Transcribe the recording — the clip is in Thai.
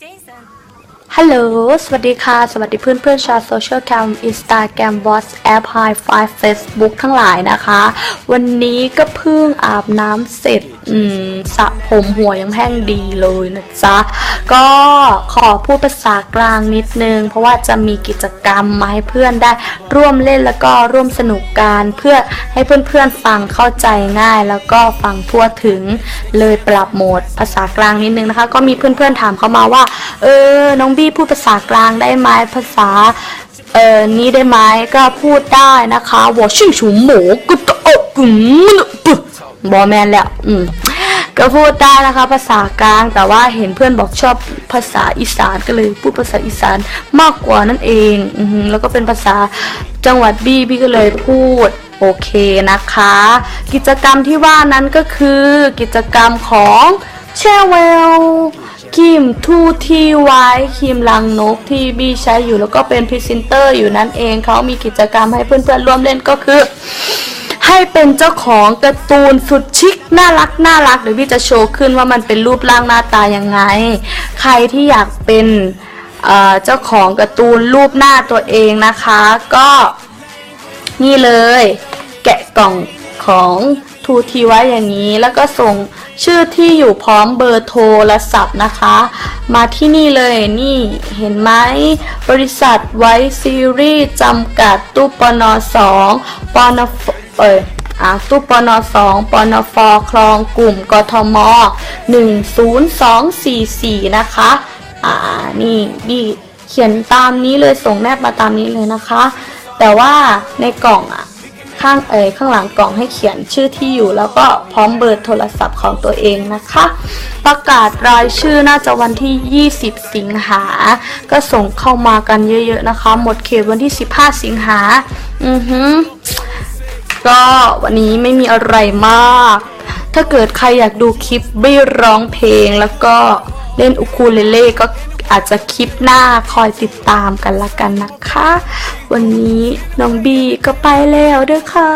Jason. ฮัลโหล สวัสดีค่ะ สวัสดีเพื่อนเพื่อนๆชาวโซเชียลแคมอินสตาแกรมวอทแอปไฮไฟเฟซบุ๊กทั้งหลายนะคะ วันนี้ก็เพิ่งอาบน้ำเสร็จ อืมสระผมหัวยังแห้งดีเลยนะจ๊ะ ก็ขอพูดภาษากลางนิดนึง เพราะว่าจะมีกิจกรรมมาให้เพื่อนได้ร่วมเล่นแล้วก็ร่วมสนุกกันเพื่อให้เพื่อนๆฟังเข้าใจง่าย แล้วก็ฟังทั่วถึงเลยปรับโหมดภาษากลางนิดนึงนะคะ ก็มีเพื่อนๆถามเข้ามาว่า เออ น้องบี้พูดภาษากลางได้ไหมภาษาเออนี้ได้ไหมก็พูดได้นะคะวอชิงชูหมูกุตโอะกุมปุบอแมนแล้วอืมก็พูดได้นะคะภาษากลางแต่ว่าเห็นเพื่อนบอกชอบภาษาอีสานก็เลยพูดภาษาอีสานมากกว่านั่นเองอือหือแล้วก็เป็นภาษาจังหวัดบี้พี่ก็เลยพูดโอเคนะคะ กิจกรรมที่ว่านั้นก็คือกิจกรรมของ แชเวลครีมทูทีไว้ครีมลังนกที่บีใช้อยู่แล้วก็เป็นพรีเซนเตอร์อยู่นั่นเองเขามีกิจกรรมให้เพื่อนๆร่วมเล่นก็คือ ให้เป็นเจ้าของการ์ตูนสุดชิคน่ารักน่ารักเดี๋ยวพี่จะโชว์ขึ้นว่ามันเป็นรูปร่างหน้าตายังไง ใครที่อยากเป็นเจ้าของการ์ตูนรูปหน้าตัวเองนะคะ ก็นี่เลย แกะกล่องของ ทูทีไว้อย่างนี้ แล้วก็ส่งชื่อที่อยู่พร้อมเบอร์โทรศัพท์นะคะ มาที่นี่เลยนี่เห็นไหมบริษัทไว้ซีรีส์จำกัดตู้ปนสองปนฟเอยอะตู้ปนสองปนฟคลองกลุ่มกทม 10244 นะคะ อ่า นี่นี่เขียนตามนี้เลยส่งแนบมาตามนี้เลยนะคะ แต่ว่าในกล่องอะ ข้างเอ่ยข้างหลังกล่องให้เขียนชื่อที่อยู่ แล้วก็พร้อมเบอร์โทรศัพท์ของตัวเองนะคะ ประกาศรายชื่อน่าจะวันที่ 20 สิงหา ก็ส่งเข้ามากันเยอะๆนะคะ หมดเขตวันที่ 15 สิงหา อือฮึก็วันนี้ไม่มีอะไรมาก ถ้าเกิดใครอยากดูคลิปบี้ร้องเพลงแล้วก็เล่นอุคูเลเล่ก็ อาจจะคลิปหน้าคอยติดตามกันละกันนะคะ วันนี้น้องบีก็ไปแล้วด้วยค่ะ